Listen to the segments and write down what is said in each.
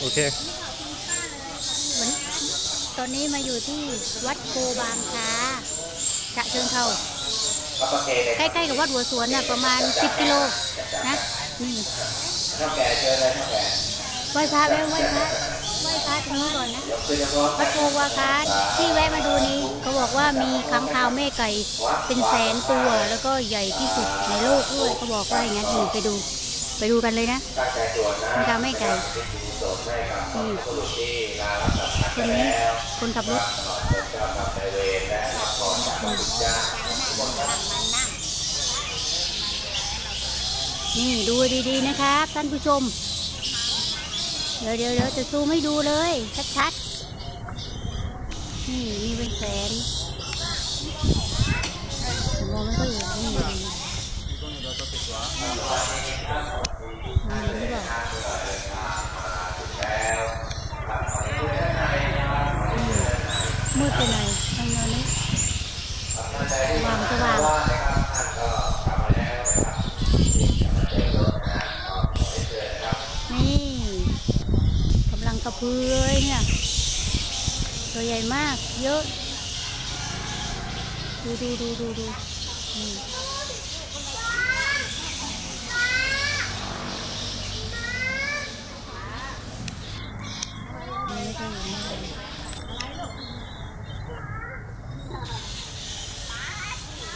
โอเควันตอนนี้มาอยู่ที่วัดโพบางคาจะเชิงเขาใกล้ๆกับวัดหัวสวนน่ะประมาณ 10 กิโลนะนี่ไหว้พระแวะไหว้พระไหว้พระตรงนี้ก่อนนะวัดโพวาคาที่แวะมาดูนี้เขาบอกว่ามีค้างคาวแม่ไก่เป็นแสนตัว แล้วก็ใหญ่ที่สุดในโลกด้วยเขาบอกว่าอย่างนั้นนี่ไปดู ไปดูกันเลยนะค้างคาวแม่ไก่นี่คนนี้คนขับรถนี่ดูดีๆนะครับท่านผู้ชม เดี๋ยวเดี๋ยวเดี๋ยวจะซูมให้ดูเลย ชัดๆ นี่มีเป็นแสนมองไม่ค่อยเห็นนี่ มองเห็นหรือเปล่อไหน่อยทางนี้วางสว่างนี่กำลังกระพือเลยเนี่ย ตัวใหญ่มาก เยอะ ดูดูดูดูดูนี่ไม่ได้เห็นเลยอืมตัวใหญ่มาก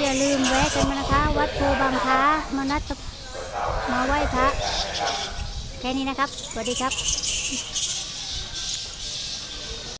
อย่าลืมแวะกันมานะคะ วัดโพบางคามานัดมาไหว้พระแค่นี้นะครับ สวัสดีครับ